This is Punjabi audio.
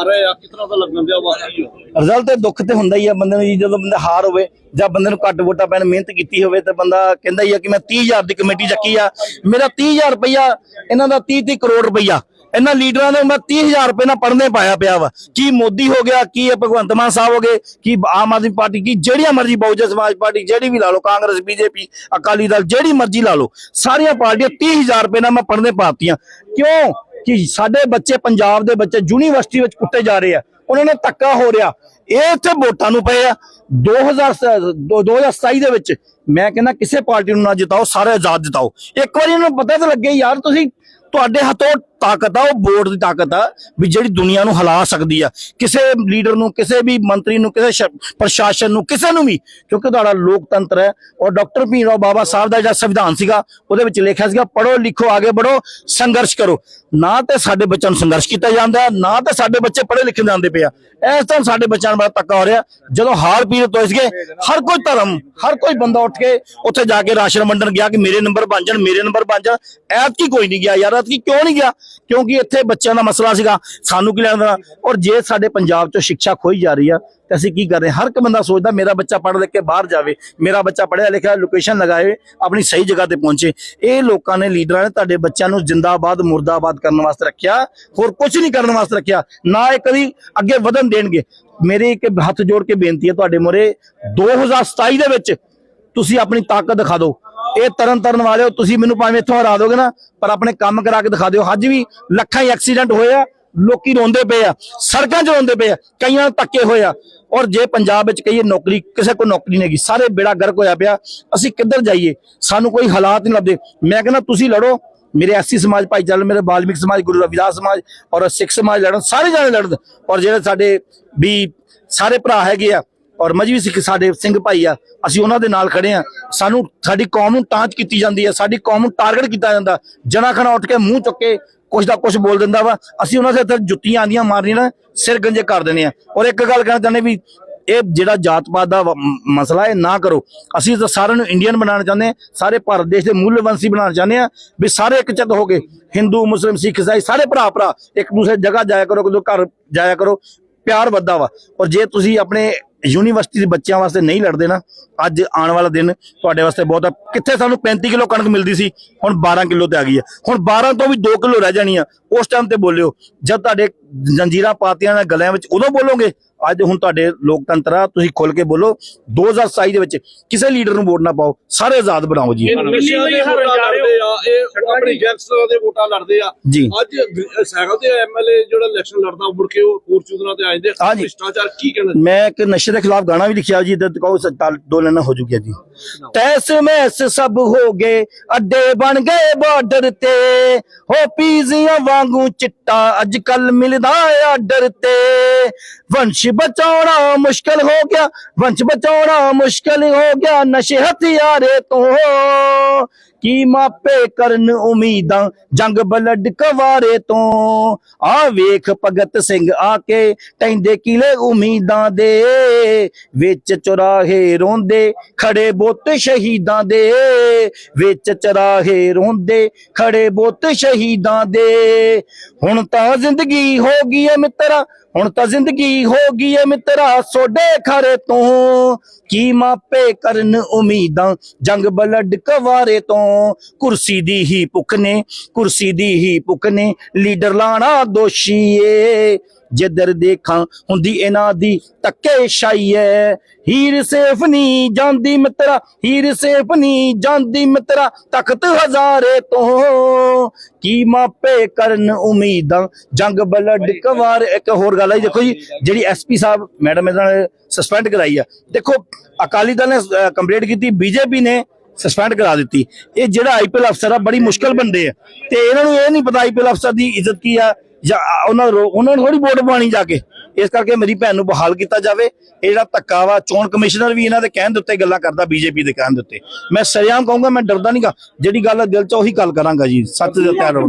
ਆ ਰਹੇ ਆ ਕਿਤਨਾ ਦਾ ਲੱਗਣ ਦਿਆ ਵਾਕਈ ਰਿਜ਼ਲਟ ਤੇ ਦੁੱਖ ਤੇ ਹੁੰਦਾ ਹੀ ਆ, ਬੰਦੇ ਨੂੰ ਜੀ ਜਦੋਂ ਬੰਦਾ ਹਾਰ ਹੋਵੇ ਜਾਂ ਬੰਦੇ ਨੂੰ ਘੱਟ ਵੋਟਾਂ ਪੈਣ, ਮਿਹਨਤ ਕੀਤੀ ਹੋਵੇ ਤੇ ਬੰਦਾ ਕਹਿੰਦਾ ਹੀ ਆ ਕਿ ਮੈਂ 30000 ਦੀ ਕਮੇਟੀ ਚੱਕੀ ਆ। ਮੇਰਾ 30000 ਰੁਪਇਆ ਇਹਨਾਂ ਦਾ 30 30 ਕਰੋੜ ਰੁਪਇਆ ਇਹਨਾਂ ਲੀਡਰਾਂ ਨੇ ਮੈਂ 30000 ਰੁਪਏ ਨਾਲ ਪੜਨੇ ਪਾਇਆ ਪਿਆ ਵਾ। ਕੀ ਮੋਦੀ ਹੋ ਗਿਆ, ਕੀ ਇਹ ਭਗਵੰਤ ਮਾਨ ਸਾਹਿਬ ਹੋ ਗਏ, ਕੀ ਆਮ ਆਦਮੀ ਪਾਰਟੀ, ਕੀ ਜਿਹੜੀਆਂ ਮਰਜ਼ੀ ਬਹੁਜਨ ਸਮਾਜ ਪਾਰਟੀ, ਜਿਹੜੀ ਵੀ ਲਾ ਲਓ, ਕਾਂਗਰਸ, ਬੀਜੇਪੀ, ਅਕਾਲੀ ਦਲ, ਜਿਹੜੀ ਮਰਜ਼ੀ ਲਾ ਲਓ, ਸਾਰੀਆਂ ਪਾਰਟੀਆਂ 30000 ਰੁਪਏ ਨਾਲ ਮੈਂ ਪੜਨੇ ਪਾਤੀਆਂ। ਕਿਉਂ? ਕਿ ਸਾਡੇ ਬੱਚੇ ਪੰਜਾਬ ਦੇ ਬੱਚੇ ਯੂਨੀਵਰਸਿਟੀ ਵਿੱਚ ਕੁੱਟੇ ਜਾ ਰਹੇ ਆ, ਉਹਨਾਂ ਨਾਲ ਧੱਕਾ ਹੋ ਰਿਹਾ। ਇਹ ਇੱਥੇ ਵੋਟਾਂ ਨੂੰ ਪਏ ਆ। 2000 ਦੋ- 2027 ਦੇ ਵਿੱਚ ਮੈਂ ਕਹਿੰਦਾ ਕਿਸੇ ਪਾਰਟੀ ਨੂੰ ਨਾ ਜਿਤਾਓ, ਸਾਰੇ ਆਜ਼ਾਦ ਜਿਤਾਓ। ਇੱਕ ਵਾਰੀ ਇਹਨਾਂ ਨੂੰ ਪਤਾ ਤਾਂ ਲੱਗੇ, ਯਾਰ ਤੁਸੀਂ ਤੁਹਾਡੇ ਹੱਥੋਂ ਤਾਕਤ ਆ, ਉਹ ਵੋਟ ਦੀ ਤਾਕਤ ਆ ਵੀ ਜਿਹੜੀ ਦੁਨੀਆ ਨੂੰ ਹਿਲਾ ਸਕਦੀ ਆ। ਕਿਸੇ ਲੀਡਰ ਨੂੰ, ਕਿਸੇ ਵੀ ਮੰਤਰੀ ਨੂੰ, ਕਿਸੇ ਪ੍ਰਸ਼ਾਸਨ ਨੂੰ, ਕਿਸੇ ਨੂੰ ਵੀ, ਕਿਉਂਕਿ ਤੁਹਾਡਾ ਲੋਕਤੰਤਰ ਹੈ, ਔਰ ਡਾਕਟਰ ਭੀਮ ਰਾਓ ਬਾਬਾ ਸਾਹਿਬ ਦਾ ਜਿਹੜਾ ਸੰਵਿਧਾਨ ਸੀਗਾ, ਉਹਦੇ ਵਿੱਚ ਲਿਖਿਆ ਸੀਗਾ ਪੜੋ ਲਿਖੋ, ਆਗੇ ਬੜੋ ਸੰਘਰਸ਼ ਕਰੋ। ਨਾ ਤੇ ਸਾਡੇ ਬੱਚਿਆਂ ਨੂੰ ਸੰਘਰਸ਼ ਕੀਤਾ ਜਾਂਦਾ, ਨਾ ਤੇ ਸਾਡੇ ਬੱਚੇ ਪੜ੍ਹੇ ਲਿਖੇ ਜਾਂਦੇ ਪਿਆ ਇਸ ਤਰ੍ਹਾਂ ਸਾਡੇ ਬੱਚਿਆਂ ਨੂੰ ਬੜਾ ਧੱਕਾ ਹੋ ਰਿਹਾ। ਜਦੋਂ ਹਾਰ ਪੀੜਤ ਹੋਏ ਸੀਗੇ, ਹਰ ਕੋਈ ਧਰਮ, ਹਰ ਕੋਈ ਬੰਦਾ ਉੱਠ ਕੇ ਉੱਥੇ ਜਾ ਕੇ ਰਾਸ਼ਨ ਵੰਡਣ ਗਿਆ ਕਿ ਮੇਰੇ ਨੰਬਰ ਬਣ ਜਾਣ, ਮੇਰੇ ਨੰਬਰ ਬਣ ਜਾਣ। ਐਤਕੀ ਕੋਈ ਨਹੀਂ ਗਿਆ ਯਾਰ, ਐਤਕੀ ਕਿਉਂ ਨਹੀਂ ਗਿਆ? ਕਿਉਂਕਿ ਇੱਥੇ ਬੱਚਿਆਂ ਦਾ ਮਸਲਾ ਸੀਗਾ, ਸਾਨੂੰ ਕੀ ਲੈਣਾ ਦੇਣਾ ਔਰ ਜੇ ਸਾਡੇ ਪੰਜਾਬ ਚੋਂ ਸਿੱਖਿਆ ਖੋਈ ਜਾ ਰਹੀ ਆ, ਤੇ ਅਸੀਂ ਕੀ ਕਰ ਰਹੇ? ਹਰ ਇੱਕ ਬੰਦਾ ਸੋਚਦਾ, ਮੇਰਾ ਬੱਚਾ ਪੜ੍ਹ ਲਿਖ ਕੇ ਬਾਹਰ ਜਾਵੇ, ਮੇਰਾ ਬੱਚਾ ਪੜ੍ਹਿਆ ਲਿਖਿਆ ਲੋਕੇਸ਼ਨ ਲਗਾਏ ਆਪਣੀ ਸਹੀ ਜਗ੍ਹਾ ਤੇ ਪਹੁੰਚੇ। ਇਹ ਲੋਕਾਂ ਨੇ, ਲੀਡਰਾਂ ਨੇ ਤੁਹਾਡੇ ਬੱਚਿਆਂ ਨੂੰ ਜਿੰਦਾਬਾਦ, ਮੁਰਦਾਬਾਦ ਕਰਨ ਵਾਸਤੇ ਰੱਖਿਆ, ਹੋਰ ਕੁਝ ਨਹੀਂ ਕਰਨ ਵਾਸਤੇ ਰੱਖਿਆ। ਨਾ ਇਹ ਕਦੀ ਅੱਗੇ ਵਧਣ ਦੇਣਗੇ। ਮੇਰੇ ਇੱਕ ਹੱਥ ਜੋੜ ਕੇ ਬੇਨਤੀ ਹੈ ਤੁਹਾਡੇ ਮੋਰੇ 2027 ਦੇ ਵਿੱਚ ਤੁਸੀਂ ਆਪਣੀ ਤਾਕਤ ਦਿਖਾ ਦਿਓ। ਇਹ ਤਰਨ ਤਰਨ ਵਾਲਿਓ, ਤੁਸੀਂ ਮੈਨੂੰ ਭਾਵੇਂ ਇੱਥੋਂ ਹਰਾ ਦੋਗੇ ਨਾ, ਪਰ ਆਪਣੇ ਕੰਮ ਕਰਾ ਕੇ ਦਿਖਾ ਦਿਓ। ਅੱਜ ਵੀ ਲੱਖਾਂ ਹੀ ਐਕਸੀਡੈਂਟ ਹੋਏ ਆ, ਲੋਕੀ ਰੋਂਦੇ ਪਏ ਆ, ਸੜਕਾਂ 'ਚ ਰੋਂਦੇ ਪਏ ਆ, ਕਈਆਂ ਨੂੰ ਧੱਕੇ ਹੋਏ ਆ। ਔਰ ਜੇ ਪੰਜਾਬ ਵਿੱਚ ਕਹੀਏ ਨੌਕਰੀ, ਕਿਸੇ ਕੋਲ ਨੌਕਰੀ ਨਹੀਂ ਹੈਗੀ, ਸਾਰੇ ਬੇੜਾ ਗਰਕ ਹੋਇਆ ਪਿਆ। ਅਸੀਂ ਕਿੱਧਰ ਜਾਈਏ? ਸਾਨੂੰ ਕੋਈ ਹਾਲਾਤ ਨਹੀਂ ਲੱਭਦੇ। ਮੈਂ ਕਹਿੰਦਾ, ਤੁਸੀਂ ਲੜੋ। ਮੇਰੇ ਐਸੀ ਸਮਾਜ ਭਾਈਚਾਰੇ, ਮੇਰੇ ਬਾਲਮਿਕ ਸਮਾਜ, ਗੁਰੂ ਰਵਿਦਾਸ ਸਮਾਜ ਔਰ ਸਿੱਖ ਸਮਾਜ ਲੜਨ, ਸਾਰੇ ਜਾਣੇ ਲੜਨ। ਔਰ ਜਿਹੜੇ ਸਾਡੇ ਵੀ ਸਾਰੇ ਭਰਾ ਹੈਗੇ ਆ ਔਰ ਮਜਬੀ ਸਿੱਖ ਸਾਡੇ ਸਿੰਘ ਭਾਈ ਆ, ਅਸੀਂ ਉਹਨਾਂ ਦੇ ਨਾਲ ਖੜੇ ਆ। ਸਾਨੂੰ ਸਾਡੀ ਕੌਮ ਨੂੰ ਟਾਂਚ ਕੀਤੀ ਜਾਂਦੀ ਹੈ ਸਾਡੀ ਕੌਮ ਨੂੰ ਟਾਰਗੇਟ ਕੀਤਾ ਜਾਂਦਾ। ਜਨਾ ਖਣਾ ਉੱਠ ਕੇ ਮੂੰਹ ਚੁੱਕ ਕੇ ਕੁਛ ਦਾ ਕੁਛ ਬੋਲ ਦਿੰਦਾ ਵਾ। ਅਸੀਂ ਉਹਨਾਂ ਦੇ ਇੱਥੇ ਜੁੱਤੀਆਂ ਆਂਦੀਆਂ ਮਾਰਨੀਆਂ ਨਾ, ਸਿਰ ਗੰਜੇ ਕਰ ਦਿੰਦੇ ਆ। ਔਰ ਇੱਕ ਗੱਲ ਕਹਿਣਾ ਚਾਹੁੰਦੇ ਵੀ ਇਹ ਜਿਹੜਾ ਜਾਤ ਪਾਤ ਦਾ ਮ- ਮਸਲਾ ਹੈ ਨਾ ਕਰੋ। ਅਸੀਂ ਤਾਂ ਸਾਰਿਆਂ ਨੂੰ ਇੰਡੀਅਨ ਬਣਾਉਣਾ ਚਾਹੁੰਦੇ ਹਾਂ ਸਾਰੇ ਭਾਰਤ ਦੇਸ਼ ਦੇ ਮੂਲਵੰਸ਼ੀ ਬਣਾਉਣਾ ਚਾਹੁੰਦੇ ਆ ਵੀ ਸਾਰੇ ਇੱਕ ਚਿੱਤ ਹੋ ਗਏ ਹਿੰਦੂ ਮੁਸਲਿਮ ਸਿੱਖ ਇਸਾਈ ਸਾਰੇ ਭਰਾ ਭਰਾ ਇੱਕ ਦੂਸਰੇ ਜਗ੍ਹਾ ਜਾਇਆ ਕਰੋ ਕਿਦੋਂ ਘਰ ਜਾਇਆ ਕਰੋ। ਪਿਆਰ ਵੱਧਦਾ ਵਾ। ਔਰ ਜੇ ਤੁਸੀਂ ਆਪਣੇ ਯੂਨੀਵਰਸਿਟੀ ਦੇ ਬੱਚਿਆਂ ਵਾਸਤੇ ਨਹੀਂ ਲੜਦੇ ਨਾ, ਅੱਜ ਆਉਣ ਵਾਲਾ ਦਿਨ ਤੁਹਾਡੇ ਵਾਸਤੇ ਬਹੁਤ ਆ। ਕਿੱਥੇ ਸਾਨੂੰ 35 ਕਿਲੋ ਕਣਕ ਮਿਲਦੀ ਸੀ, ਹੁਣ 12 ਕਿਲੋ ਤੇ ਆ ਗਈ ਆ। ਹੁਣ 12 ਤੋਂ ਵੀ 2 ਕਿਲੋ ਰਹਿ ਜਾਣੀ ਆ, ਉਸ ਟਾਈਮ ਤੇ ਬੋਲਿਓ, ਜਦ ਤੁਹਾਡੇ ਜੰਜੀਰਾਂ ਪਾਤੀਆਂ ਨੇ ਗਲਿਆਂ ਵਿੱਚ ਉਦੋਂ ਬੋਲੋਗੇ ਅੱਜ ਹੁਣ ਤੁਹਾਡੇ ਲੋਕਤੰਤਰ ਆ ਤੁਸੀਂ ਖੁੱਲ ਕੇ ਬੋਲੋ 2027 ਦੇ ਵਿੱਚ ਕਿਸੇ ਲੀਡਰ ਨੂੰ ਵੋਟ ਨਾ ਪਾਓ ਸਾਰੇ ਆਜ਼ਾਦ ਬਣਾਓ ਜੀ। ਇਹ ਨਸ਼ਿਆਂ ਦੇ ਵੋਟਾਂ ਲੜਦੇ ਆ ਇਹ ਆਪਣੀ ਗੈਂਗਸਟਰਾਂ ਦੇ ਵੋਟਾਂ ਲੜਦੇ ਆ। ਜੀ। ਅੱਜ ਗ- ਸਾਈਕਲ ਤੇ ਐਮਐਲਏ ਜਿਹੜਾ ਇਲੈਕਸ਼ਨ ਲੜਦਾ ਮੁੜ ਕੇ ਉਹ ਫੋਰਚੂਨਰਾਂ ਤੇ ਆ ਜਾਂਦੇ ਆ। ਹਾਂਜੀ। ਭ੍ਰਿਸ਼ਟਾਚਾਰ ਕੀ ਕਹਿਣਾ ਮੈਂ ਇੱਕ ਨਸ਼ੇ ਦੇ ਖਿਲਾਫ ਗਾਣਾ ਵੀ ਲਿਖਿਆ ਜੀ ਤੇ ਕਹੋ ਸੱਤਾ ਦੋ ਲੈਣਾ ਹੋ ਜੂਗੀ ਜੀ। ਤੈਸ ਮੈਸ ਸਭ ਹੋ ਗਏ ਅੱਡੇ ਬਣ ਗਏ ਬਾਰਡਰ ਤੇ। ਹੋ ਪੀਜ਼ੀਆਂ ਵਾਂਗੂ ਚਿੱਟਾ ਅੱਜ ਕੱਲ ਮਿਲਦਾ ਆਰਡਰ ਤੇ। ਵੰਸ਼ ਬਚਾਉਣਾ ਮੁਸ਼ਕਲ ਹੋ ਗਿਆ ਵੰਸ਼ ਬਚਾਉਣਾ ਮੁਸ਼ਕਲ ਹੋ ਗਿਆ ਨਸ਼ੇ ਹਥਿਆਰੇ ਤੋਂ ਕੀ ਮਾਪੇ ਕਰਨ ਉਮੀਦਾਂ? ਜੰਗ ਬਲੱਡ ਕਵਾਰੇ ਤੋਂ। ਆ ਵੇਖ ਭਗਤ ਸਿੰਘ ਆ ਕੇ ਟੈਂਦੇ ਕਿਲੇ ਉਮੀਦਾਂ ਦੇ। ਵਿੱਚ ਚੁਰਾਹੇ ਰੋਂਦੇ, ਖੜੇ ਬੁੱਤ ਸ਼ਹੀਦਾਂ ਦੇ। ਵਿੱਚ ਚੁਰਾਹੇ ਰੋਂਦੇ, ਖੜੇ ਬੁੱਤ ਸ਼ਹੀਦਾਂ ਦੇ। ਹੁਣ ਤਾਂ ਜ਼ਿੰਦਗੀ ਹੋ ਗਈ ਏ ਮਿੱਤਰਾ, ਹੁਣ ਤਾਂ ਜ਼ਿੰਦਗੀ ਹੋ ਗਈ ਏ ਮਿੱਤਰਾ, ਸੋਡੇ ਖਰੇ ਤੋਂ। ਕੀ ਮਾਪੇ ਕਰਨ ਉਮੀਦਾਂ? ਜੰਗ ਬਲੱਡ ਕਵਾਰੇ ਤੋਂ। ਕੁਰਸੀ ਦੀ ਹੀ ਭੁੱਖ ਨੇ ਕੁਰਸੀ ਦੀ ਹੀ ਭੁੱਖ ਨੇ। ਲੀਡਰ ਲਾਣਾ ਦੋਸ਼ੀ ਏ ਜਿੱਧਰ ਦੇਖਾਂ ਹੁੰਦੀ ਇਹਨਾਂ ਦੀ ਧੱਕੇ ਸ਼ਾਈ ਐ ਹੀਰ ਸੇਫ ਨਹੀਂ ਜਾਂਦੀ ਮਿੱਤਰਾ ਹੀਰ ਸੇਫ ਨਹੀਂ ਜਾਂਦੀ ਮਿੱਤਰਾ ਤਖਤ ਹਜ਼ਾਰੇ ਤੋਂ। ਕੀ ਮਾਪੇ ਕਰਨ ਉਮੀਦਾਂ ਜੰਗ ਬਲੱਡ ਕਵਾਰ। ਇੱਕ ਹੋਰ ਗੱਲ ਹੈ ਦੇਖੋ ਜੀ ਜਿਹੜੀ ਐਸਪੀ ਸਾਹਿਬ ਮੈਡਮ ਇਹਨਾਂ ਨੇ ਸਸਪੈਂਡ ਕਰਾਈ ਆ। ਦੇਖੋ ਅਕਾਲੀ ਦਲ ਨੇ ਕੰਪਲੀਟ ਕੀਤੀ ਬੀਜੇਪੀ ਨੇ ਸਸਪੈਂਡ ਕਰਾ ਦਿੱਤੀ। ਇਹ ਜਿਹੜਾ ਆਈਪੀਐਲ ਅਫਸਰ ਆ ਬੜੀ ਮੁਸ਼ਕਲ ਬੰਦੇ ਆ। ਤੇ ਇਹਨਾਂ ਨੂੰ ਇਹ ਨਹੀਂ ਪਤਾ ਆਈਪੀਐਲ ਅਫਸਰ ਦੀ ਇੱਜ਼ਤ ਕੀ ਆ ਜਾਂ ਉਹਨਾਂ ਉਹਨਾਂ ਨੂੰ ਥੋੜੀ ਵੋਟ ਪਾਣੀ ਜਾ ਕੇ। ਇਸ ਕਰਕੇ ਮੇਰੀ ਭੈਣ ਨੂੰ ਬਹਾਲ ਕੀਤਾ ਜਾਵੇ। ਇਹ ਜਿਹੜਾ ਧੱਕਾ ਵਾ ਚੋਣ ਕਮਿਸ਼ਨਰ ਵੀ ਇਹਨਾਂ ਦੇ ਕਹਿਣ ਦੇ ਉੱਤੇ ਗੱਲਾਂ ਕਰਦਾ ਬੀਜੇਪੀ ਦੇ ਕਹਿਣ ਦੇ ਉੱਤੇ। ਮੈਂ ਸਰਿਆਮ ਕਹੂੰਗਾ ਮੈਂ ਡਰਦਾ ਨਹੀਂਗਾ ਜਿਹੜੀ ਗੱਲ ਦਿਲ ਚ ਉਹੀ ਗੱਲ ਕਰਾਂਗਾ ਜੀ। ਸੱਚ ਦੇ ਉੱਤੇ ਰਹੋ